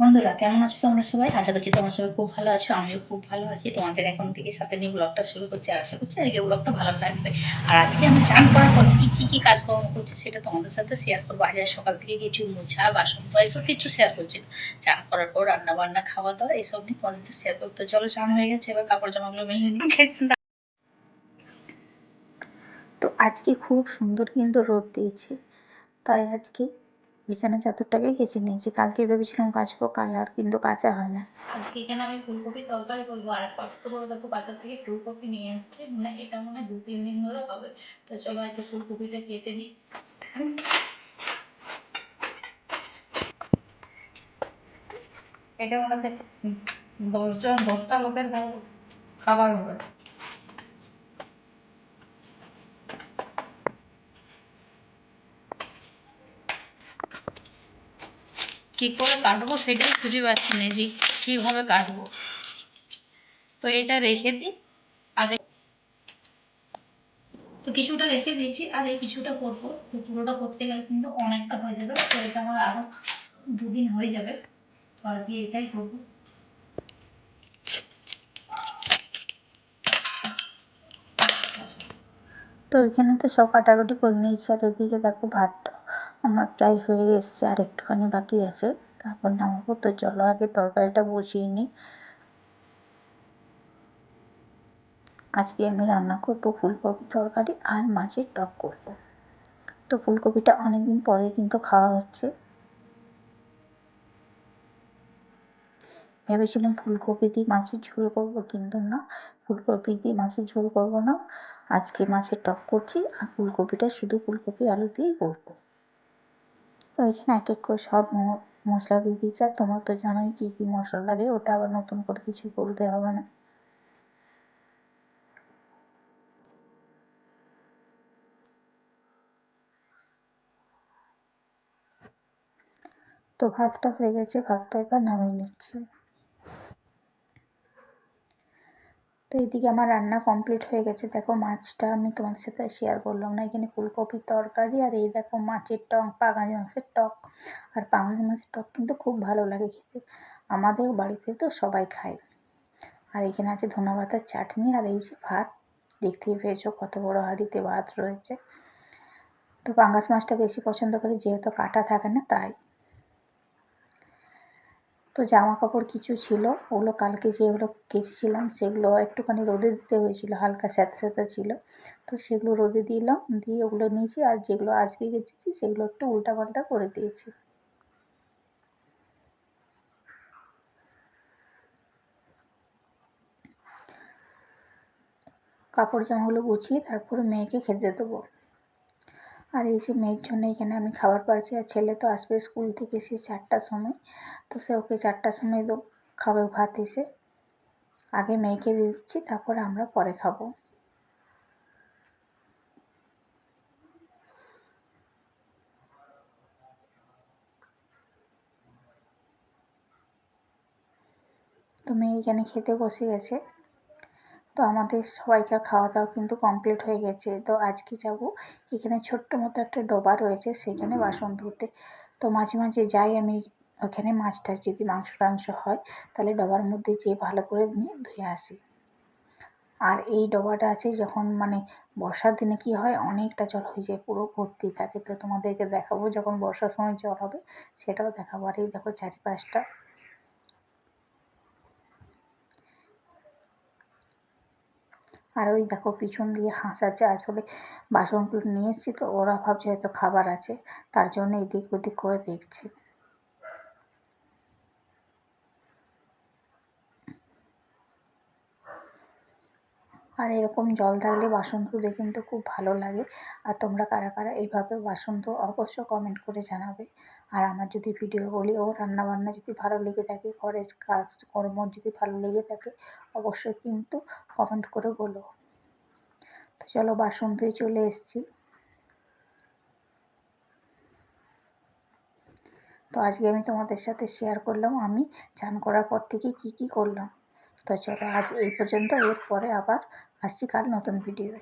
বন্ধুরা, কেমন আছো তোমরা সবাই? আশা করছি তোমরা সবাই খুব ভালো আছো, আমিও খুব ভালো আছি। তোমাদের এখন থেকে সাথে নিয়ে ব্লগটা শুরু করছি আশা করছি আজকে ব্লগটা ভালো লাগবে। আর আজকে আমি চান করার পর কি কি কি কাজকর্ম করছি সেটা তোমাদের সাথে শেয়ার করব। আজ সকাল থেকে কিছু মোছা, বাসন ধোয়া, এসব কিছু শেয়ার করছি চান করার পর রান্না বান্না খাওয়া দাওয়া এইসব নিয়ে তোমাদের সাথে শেয়ার করতে চলো, চান হয়ে গেছে, এবার কাপড় জামাগুলো মেয়ে নিয়ে তো আজকে খুব সুন্দর কিন্তু রোদ দিয়েছে। তাই আজকে বিছানা চাদরটাকে কেচে নিয়েছি। কালকে ভেবেছিলাম কাচবো, কাল আর কিন্তু কাচা হয় না। আজকে এখানে আমি ফুলকপি তরকারি করব আর কষ্ট করে দেখো, বাজার থেকে ফুলকপি নিয়ে এসছে মানে এটা মনে দু, তিন দিন ধরে হবে। তো চলো আজকে ফুলকপিটা কেটে নিই। এটা মনে হয় দশজন দশটা লোকের খাবার হবে। কি করে কাটবো সেটাই খুঁজে পাচ্ছি না যে কীভাবে কাটবো। তো এটা রেখে দিই আর তো কিছুটা রেখে দিয়েছি, আর এই কিছুটা করব। তো পুরোটা করতে গেলে কিন্তু অনেকটা হয়ে যাবে, তো এটা আমার আরও দুদিন হয়ে যাবে, তো আজকে এটাই করব। তো এখানে তো সব কাটাকুটি করে নিয়েছি, আর এদিকে দেখো ভাতটা। আমার প্রায় হয়ে এসছে আর একটুখানি বাকি আছে। তারপর নামাবো। তো চলো আগে তরকারিটা বসিয়ে নিই। আজকে আমি রান্না করব ফুলকপি তরকারি আর মাছের টক করব। তো ফুলকপিটা অনেকদিন পরে কিন্তু খাওয়া হচ্ছে। ভেবেছিলাম ফুলকপি দিয়ে মাছের ঝোল করব, কিন্তু না, ফুলকপি দিয়ে মাছের ঝোল করব না। আজকে মাছের টক করছি আর ফুলকপিটা শুধু ফুলকপি আলু দিয়েই করব। তো এখানে এক এক করে সব মশলা দিয়ে দিয়েছি। আর তোমার তো জানোই কি কি মশলা লাগে, ওটা আবার নতুন করে কিছু বলতে হবে না। তো ভাতটা হয়ে গেছে, ভাতটা এবার নামিয়ে নিচ্ছি। তো এইদিকে আমার রান্না কমপ্লিট হয়ে গেছে। দেখো মাছটা আমি তোমাদের সাথে শেয়ার করলাম না। এখানে ফুলকপির তরকারি আর এই দেখো মাছের টক, পাঙাশ মাছের টক। আর পাঙাশ মাছের টক কিন্তু খুব ভালো লাগে খেতে। আমাদের বাড়িতে তো সবাই খায়। আর এখানে আছে ধনে পাতার চাটনি আর এই যে ভাত। দেখতেই পেয়েছ কত বড় হাঁড়িতে ভাত রয়েছে। তো পাঙ্গাস মাছটা বেশি পছন্দ করি যেহেতু কাটা থাকে না, তাই। তো জামা কাপড় কিছু ছিল, ওগুলো কালকে যেগুলো কেচেছিলাম সেগুলো একটুখানি রোদে দিতে হয়েছিল, হালকা স্যাঁত স্যাঁতে ছিল। তো সেগুলো রোদে দিলাম, দিয়ে ওগুলো নিয়েছি, আর যেগুলো আজকে কেচেছি সেগুলো একটু উল্টাপাল্টা করে দিয়েছি। কাপড় জামাগুলো গুছিয়ে তারপরে মেয়েকে খেতে দেবো। আর এই যে মেয়ের জন্য এখানে আমি খাবার পাচ্ছি আর ছেলে তো আসবে স্কুল থেকে সে চারটার সময়। তো সে ওকে চারটার সময় তো খাবে ভাত এসে। আগে মেয়েকে দিয়ে দিচ্ছি, তারপরে আমরা পরে খাব। তো মেয়ে এখানে খেতে বসে গেছে। তো আমাদের সবাইকার খাওয়া দাওয়া কিন্তু কমপ্লিট হয়ে গেছে। তো আজকে যাব। এখানে ছোট্ট মতো একটা ডোবা রয়েছে, সেখানে বাসন ধুতে। তো মাঝে মাঝে যাই আমি, ওখানে মাছ টাছ যদি মাংস টাংস হয়, তাহলে ডবার মধ্যে যেয়ে ভালো করে নিয়ে ধুয়ে আসি। আর এই ডবাটা আছে যখন মানে বর্ষার দিনে কি হয়, অনেকটা জল হয়ে যায়, পুরো ভর্তি থাকে। তো তোমাদেরকে দেখাবো যখন বর্ষার সময় জল হবে, সেটাও দেখাবো। আর এই দেখো চারিপাশটা আর ওই দেখো পিছন দিয়ে হাসাচ্ছে, আসলে বাসনগুলো নিয়ে এসেছি তো ওরা ভাবছে হয়তো খাবার আছে, তার জন্য এদিক ওদিক করে দেখছে। আর এরকম জল থাকলে বাসন ধুলে কিন্তু খুব ভালো লাগে। আর তোমরা কারা কারা এইভাবে বাসন ধো অবশ্য কমেন্ট করে জানাবে। আর আমার যদি ভিডিওগুলি ও রান্নাবান্না যদি ভালো লেগে থাকে, ঘরের কাজকর্ম যদি ভালো লেগে থাকে, অবশ্যই কিন্তু কমেন্ট করে বলো। তো চলো বাসন ধুয়ে চলে এসেছি। তো আজকে আমি তোমাদের সাথে শেয়ার করলাম, আমি চান করার পর থেকে কি কি করলাম। তো চলো আজ এই পর্যন্ত, এরপরে আবার আসছি কাল নতুন ভিডিও